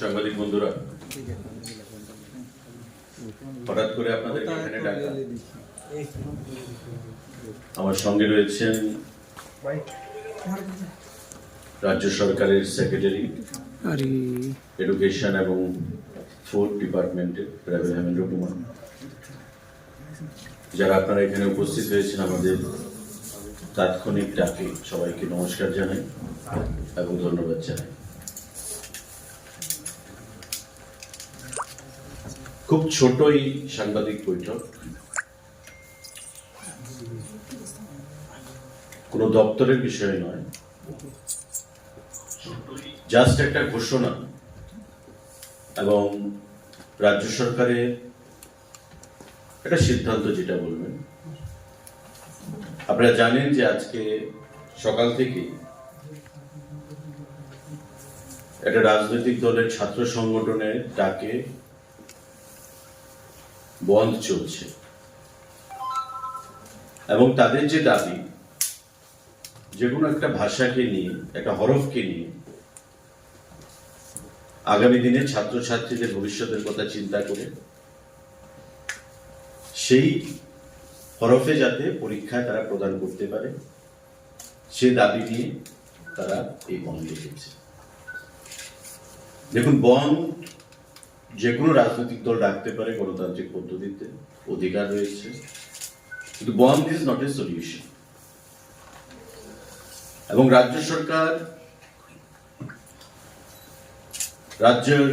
সাংবাদিক বন্ধুরা হঠাৎ করে এখানে ডাকা। আমার সঙ্গে রয়েছেন রাজ্য সরকারের সেক্রেটারি এডুকেশন এবং ফুড ডিপার্টমেন্টের রাবেল হেমেন্দ্র কুমার যারা আপনারা এখানে উপস্থিত হয়েছেন আমাদের তাৎক্ষণিক ডাকে সবাইকে নমস্কার জানাই এবং ধন্যবাদ জানাই। খুব ছোট এই সাংবাদিক বৈঠক। কোনো দপ্তরের বিষয় নয়। জাস্ট একটা ঘোষণা। এবং রাজ্য সরকারের একটা সিদ্ধান্ত যেটা বলবেন। আপনারা জানেন যে আজকে সকাল থেকে একটা রাজনৈতিক দলের ছাত্র সংগঠনের ডাকে বন্ধ চলছে। এবং তাদের যে দাবি, যে কোনো একটা ভাষাকে নিয়ে, একটা হরফকে নিয়ে, আগামী দিনে ছাত্রছাত্রীদের ভবিষ্যতের কথা চিন্তা করে, সেই হরফে যাতে পরীক্ষায় তারা প্রদান করতে পারে, সে দাবি নিয়ে তারা এই বন লিখেছে দেখুন বন যে কোনো রাজনৈতিক দল ডাকতে পারে গণতান্ত্রিক পদ্ধতিতে। অধিকার রয়েছে। কিন্তু বন্ধ ইজ নট এ সলিউশন এবং রাজ্য সরকার, রাজ্যের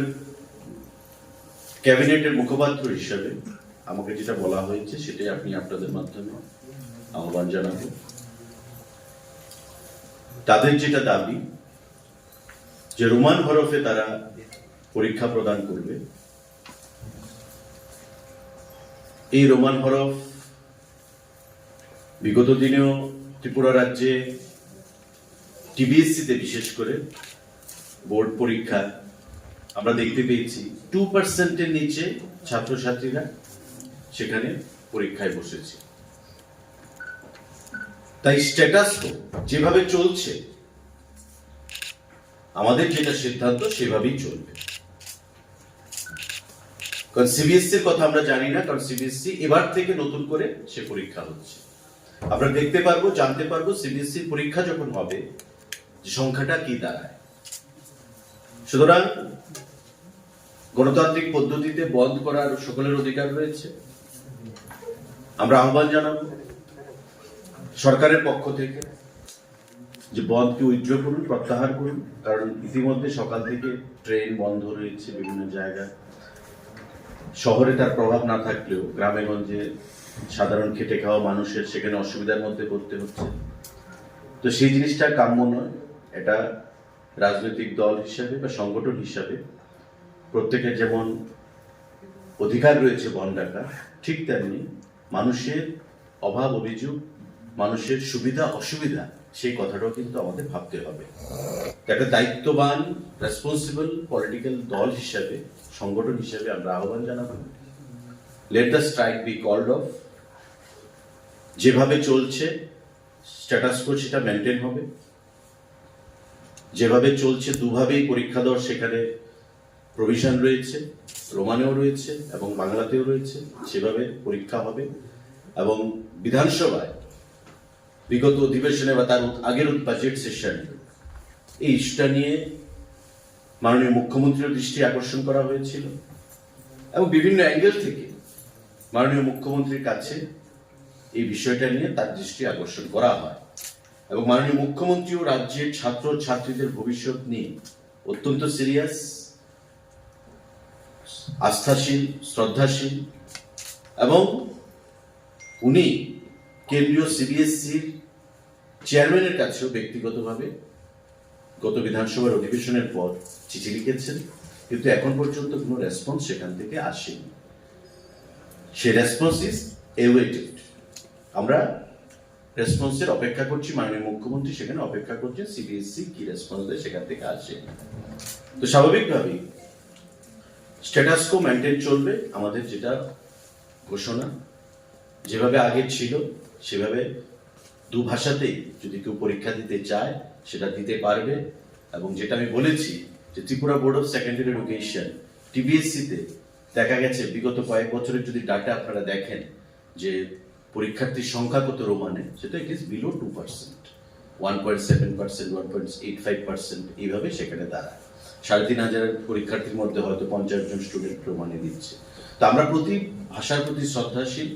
ক্যাবিনেটের মুখপাত্র হিসেবে আমাকে যেটা বলা হয়েছে, সেটাই আপনি আপনাদের মাধ্যমে আহ্বান জানাব। তাদের যেটা দাবি, যে রোমান হরফে তারা পরীক্ষা প্রদান করবে এই রোমান হরফ বিগত দিনেও ত্রিপুরা রাজ্যে টিবিএসসিতে বিশেষ করে বোর্ড পরীক্ষা আমরা দেখতে পেয়েছি। টু পার্সেন্টের নিচে ছাত্রছাত্রীরা সেখানে পরীক্ষায় বসেছে। তাই স্ট্যাটাস যেভাবে চলছে, আমাদের যেটা সিদ্ধান্ত সেভাবেই চলবে। কারণ সিবিএসসির কথা আমরা জানি না, কারণ সিবিএসসি এবার থেকে নতুন করে সে পরীক্ষা হচ্ছে। আমরা দেখতে পারব, জানতে পারব সিবিএসসি পরীক্ষা যখন হবে সংখ্যাটা কি দাঁড়ায়। সুতরাং গণতান্ত্রিক পদ্ধতিতে বন্ধ করার সকলের অধিকার রয়েছে। আমরা আহ্বান জানাব সরকারের পক্ষ থেকে যে বন্ধকে উইথড্র করুন, প্রত্যাহার করুন, কারণ ইতিমধ্যে সকাল থেকে ট্রেন বন্ধ রয়েছে বিভিন্ন জায়গায়। শহরে তার প্রভাব না থাকলেও গ্রামে গঞ্জে সাধারণ খেটে খাওয়া মানুষের সেখানে অসুবিধার মধ্যে পড়তে হচ্ছে। তো সেই জিনিসটা কাম্য নয়। এটা রাজনৈতিক দল হিসাবে বা সংগঠন হিসাবে প্রত্যেকের যেমন অধিকার রয়েছে বন ডাকা, ঠিক তেমনি মানুষের অভাব, অভিযোগ, মানুষের সুবিধা, অসুবিধা, সেই কথাটাও কিন্তু আমাদের ভাবতে হবে। একটা দায়িত্ববান রেসপন্সিবল পলিটিক্যাল দল হিসাবে সংগঠন হিসাবে আমরা আহ্বান জানাব। Let the strike be called off যেভাবে চলছে স্ট্যাটাস কো সেটা মেনটেন হবে। যেভাবে চলছে, দুভাবেই পরীক্ষা দেওয়ার সেখানে প্রভিশন রয়েছে রোমানেও রয়েছে এবং বাংলাতেও রয়েছে, সেভাবে পরীক্ষা হবে এবং বিধানসভায় বিগত অধিবেশনে বা তার আগের বাজেট সেশনে এই ইস্যুটা নিয়ে মাননীয় মুখ্যমন্ত্রীর দৃষ্টি আকর্ষণ করা হয়েছিল এবং বিভিন্ন অ্যাঙ্গেল থেকে মাননীয় মুখ্যমন্ত্রীর কাছে এই বিষয়টা নিয়ে তার দৃষ্টি আকর্ষণ করা হয় এবং মাননীয় মুখ্যমন্ত্রীও রাজ্যের ছাত্র ছাত্রীদের ভবিষ্যৎ নিয়ে অত্যন্ত সিরিয়াস, আস্থাশীল, শ্রদ্ধাশীল এবং উনি কেন্দ্রীয় সিবিএসসির চেয়ারম্যানের কাছেও ব্যক্তিগতভাবে গত বিধানসভার অধিবেশনের পর চিঠি লিখেছেন, কিন্তু এখন পর্যন্ত কোনো রেসপন্স সেখান থেকে আসেনি। সে রেসপন্স ইজ এওয়েটেড আমরা রেসপন্সের অপেক্ষা করছি, মাননীয় মুখ্যমন্ত্রী সেখানে অপেক্ষা করছেন সিবিএসসি কি রেসপন্স দেয় সেখান থেকে আসে তো স্বাভাবিকভাবেই স্ট্যাটাস কো মেনটেন চলবে, আমাদের যেটা ঘোষণা, যেভাবে আগে ছিল, সেভাবে দু ভাষাতেই যদি কেউ পরীক্ষা দিতে চায় সেটা দিতে পারবে এবং যেটা আমি বলেছি যে Tripura board of secondary education টিবিএসসিতে দেখা গেছে বিগত কয়েক বছরের যদি ডাটা আপনারা দেখেন যে পরীক্ষার্থীর সংখ্যা কত রোমানে, সেটা it is below two percent one point seven percent one point eight five percent এইভাবে সেখানে দাঁড়ায়। সাড়ে তিন হাজার পরীক্ষার্থীর মধ্যে হয়তো পঞ্চাশ জন স্টুডেন্ট রোমানে দিচ্ছে। তো আমরা প্রতি ভাষার প্রতি শ্রদ্ধাশীল,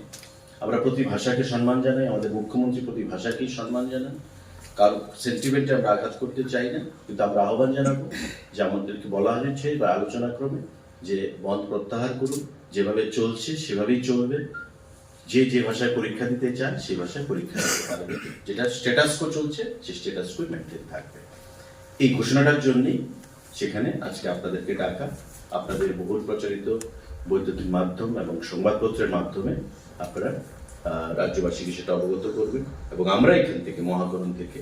আমরা প্রতি ভাষাকে সম্মান জানাই, আমাদের মুখ্যমন্ত্রী প্রতি ভাষাকেই সম্মান জানান। কারও সেন্টিমেন্টে আমরা আঘাত করতে চাই না, কিন্তু আমরা আহ্বান জানাব যে আমাদেরকে বলা হয়েছে বা আলোচনা ক্রমে যে বন্ধ প্রত্যাহার করুন, যেভাবে চলছে সেভাবেই চলবে। যে যে ভাষায় পরীক্ষা দিতে চান সেই ভাষায় পরীক্ষা দিতে পারবে। যেটা স্ট্যাটাস কো চলছে, সেই স্ট্যাটাস কো মেনটেন থাকবে। এই ঘোষণাটার জন্যই সেখানে আজকে আপনাদেরকে ডাকা, আপনাদের বহুল প্রচারিত বৈদ্যুতিক মাধ্যম এবং সংবাদপত্রের মাধ্যমে আপনারা রাজ্যবাসীকে সেটা অবগত করবেন। এবং আমরা এখান থেকে, মহাকরণ থেকে,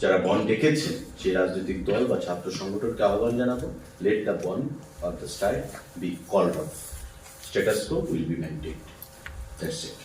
যারা বন ডেকেছে সেই রাজনৈতিক দল বা ছাত্র সংগঠনকে আহ্বান জানাব let the bandh of the style be call off status quo will be maintained that's it